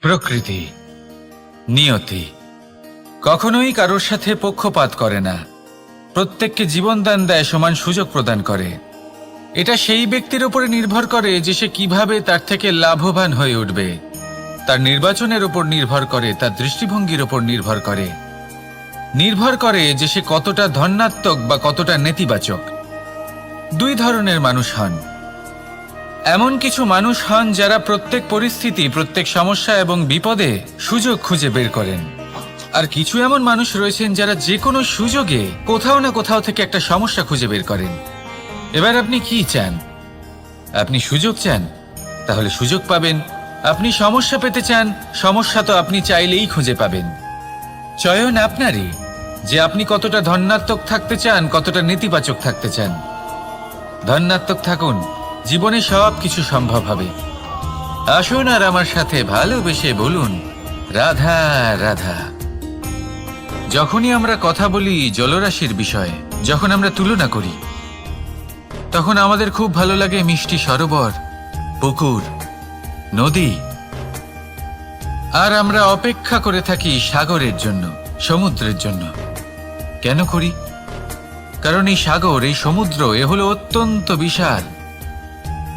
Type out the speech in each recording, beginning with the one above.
প্রকৃতি, নিয়তি, কখনোই কারোর সাথে পক্ষপাত করে না। প্রত্যেককে জীবনদান দেয় সমান সুযোগ প্রদান করে। এটা সেই ব্যক্তির উপরে নির্ভর করে যে সে কীভাবে তার থেকে লাভবান হয়ে উঠবে। তার নির্বাচনের উপর নির্ভর করে, তার দৃষ্টিভঙ্গির উপর নির্ভর করে। নির্ভর করে যে সে কতটা ধন্যাত্মক বা কতটা নেতিবাচক। দুই ধরনের মানুষ হন। এমন কিছু মানুষ হন যারা প্রত্যেক পরিস্থিতি, প্রত্যেক সমস্যা এবং বিপদে সুযোগ খুঁজে বের করেন। আর কিছু এমন মানুষ রয়েছেন যারা যে কোনো সুযোগে কোথাও না কোথাও থেকে একটা সমস্যা খুঁজে বের করেন। এবার আপনি কি চান? আপনি সুযোগ চান? তাহলে সুযোগ পাবেন। আপনি সমস্যা পেতে চান, সমস্যা তো আপনি চাইলেই খুঁজে পাবেন। চয়ন আপনারই, যে আপনি কতটা ধন্যাত্মক থাকতে চান, কতটা নেতিবাচক থাকতে চান। ধন্যাত্মক থাকুন। জীবনে সব কিছু সম্ভব হবে। আসুন আর আমার সাথে ভালোবেসে বলুন, রাধা রাধা। যখনই আমরা কথা বলি জলরাশির বিষয়ে, যখন আমরা তুলনা করি, তখন আমাদের খুব ভালো লাগে মিষ্টি সরোবর, পুকুর, নদী। আর আমরা অপেক্ষা করে থাকি সাগরের জন্য, সমুদ্রের জন্য। কেন করি? কারণ এই সাগর, এই সমুদ্র, এ হলো অত্যন্ত বিশাল।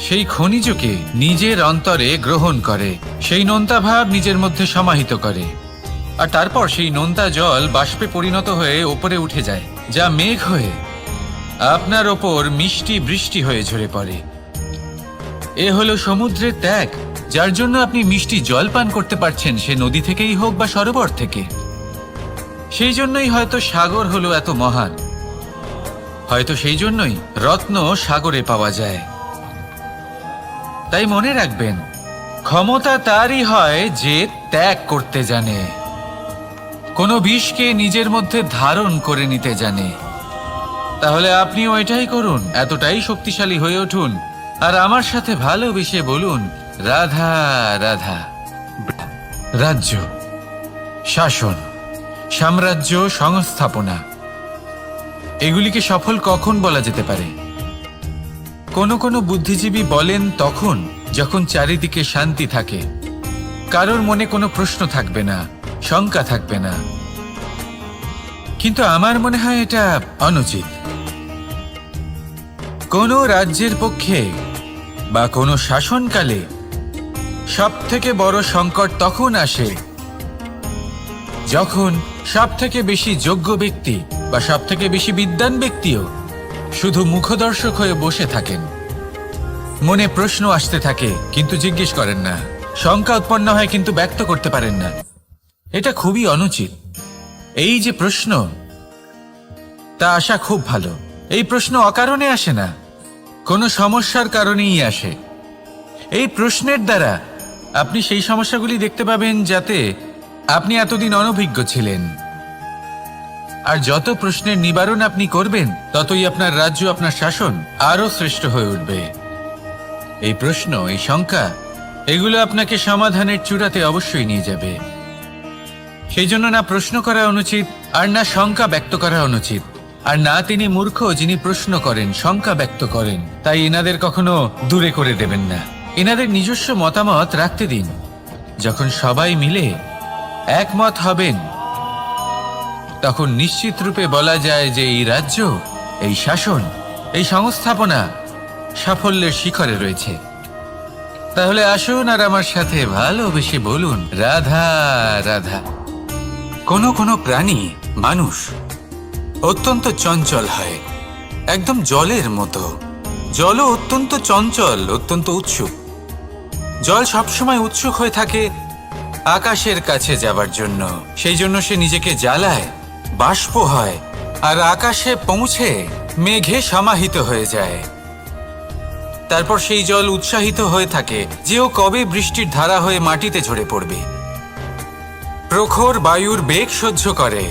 সেই খনিজকে নিজের অন্তরে গ্রহণ করে, সেই নোনতা ভাব নিজের মধ্যে সমাহিত করে। আর তারপর সেই নোনতা জল বাষ্পে পরিণত হয়ে ওপরে উঠে যায়, যা মেঘ হয়ে আপনার ওপর মিষ্টি বৃষ্টি হয়ে ঝরে পড়ে। এ হলো সমুদ্রের ত্যাগ, যার জন্য আপনি মিষ্টি জল পান করতে পারছেন, সে নদী থেকেই হোক বা সরোবর থেকে। সেই জন্যই হয়তো সাগর হলো এত মহান। হয়তো সেই জন্যই রত্ন সাগরে পাওয়া যায়। তাই মনে রাখবেন, ক্ষমতা তারই হয় যে ত্যাগ করতে জানে। কোনো বিষকে নিজের মধ্যে ধারণ করে নিতে জানে। তাহলে আপনিও এটাই করুন, এতটাই শক্তিশালী হয়ে উঠুন। আর আমার সাথে ভালোবেসে বলুন, রাধা রাধা, রাজ্য, শাসন, সাম্রাজ্য সংস্থাপনা। এগুলিকে সফল কখন বলা যেতে পারে? কোনো কোনো বুদ্ধিজীবী বলেন তখন যখন চারিদিকে শান্তি থাকে। কারোর মনে কোনো প্রশ্ন থাকবে না, শঙ্কা থাকবে না। কিন্তু আমার মনে হয় এটা অনুচিত। কোনো রাজ্যের পক্ষে বা কোনো শাসনকালে সব থেকে বড় সংকট তখন আসে যখন সব থেকে বেশি যোগ্য ব্যক্তি বা সব থেকে বেশি বিদ্যান ব্যক্তিও শুধু মুখদর্শক হয়ে বসে থাকেন। মনে প্রশ্ন আসতে থাকে, কিন্তু জিজ্ঞেস করেন না। শঙ্কা উৎপন্ন হয়, কিন্তু ব্যক্ত করতে পারেন না। এটা খুবই অনুচিত। এই যে প্রশ্ন, তা আসা খুব ভালো। এই প্রশ্ন অকারণে আসে না। কোনো সমস্যার কারণেই আসে। এই প্রশ্নের দ্বারা আপনি সেই সমস্যাগুলি দেখতে পাবেন যাতে আপনি এতদিন অনভিজ্ঞ ছিলেন। আর যত প্রশ্নের নিবারণ আপনি করবেন, ততই আপনার রাজ্য, আপনার শাসন আরও শ্রেষ্ঠ হয়ে উঠবে। এই প্রশ্ন, এই শঙ্কা, এগুলো আপনাকে সমাধানের চূড়াতে অবশ্যই নিয়ে যাবে। সেই জন্য না প্রশ্ন করা অনুচিত, আর না শঙ্কা ব্যক্ত করা অনুচিত। আর না তিনি মূর্খ যিনি প্রশ্ন করেন, শঙ্কা ব্যক্ত করেন। তাই এনাদের কখনো দূরে করে দেবেন না। এনাদের নিজস্ব মতামত রাখতে দিন। যখন সবাই মিলে একমত হবেন তখন নিশ্চিত রূপে বলা যায় যে এই রাজ্য, এই শাসন, এই সংস্থাপনা সাফল্যের শিখরে রয়েছে। তাহলে আসুন আর আমার সাথে ভালোবেসে বলুন, রাধা রাধা। কোনো কোনো প্রাণী, মানুষ অত্যন্ত চঞ্চল হয়, একদম জলের মতো। জলও অত্যন্ত চঞ্চল, অত্যন্ত উৎসুক। জল সবসময় উৎসুক হয়ে থাকে আকাশের কাছে যাবার জন্য। সেই জন্য সে নিজেকে জ্বালায়। বাষ্প হয় আর আকাশে পৌঁছে মেঘে সমাহিত হয়ে যায়। তারপর সেই জল উৎসাহিত হয়ে থাকে যেও কবে বৃষ্টির ধারা হয়ে মাটিতে ঝরে পড়বে। প্রখর বায়ুর বেগ সহ্য করে।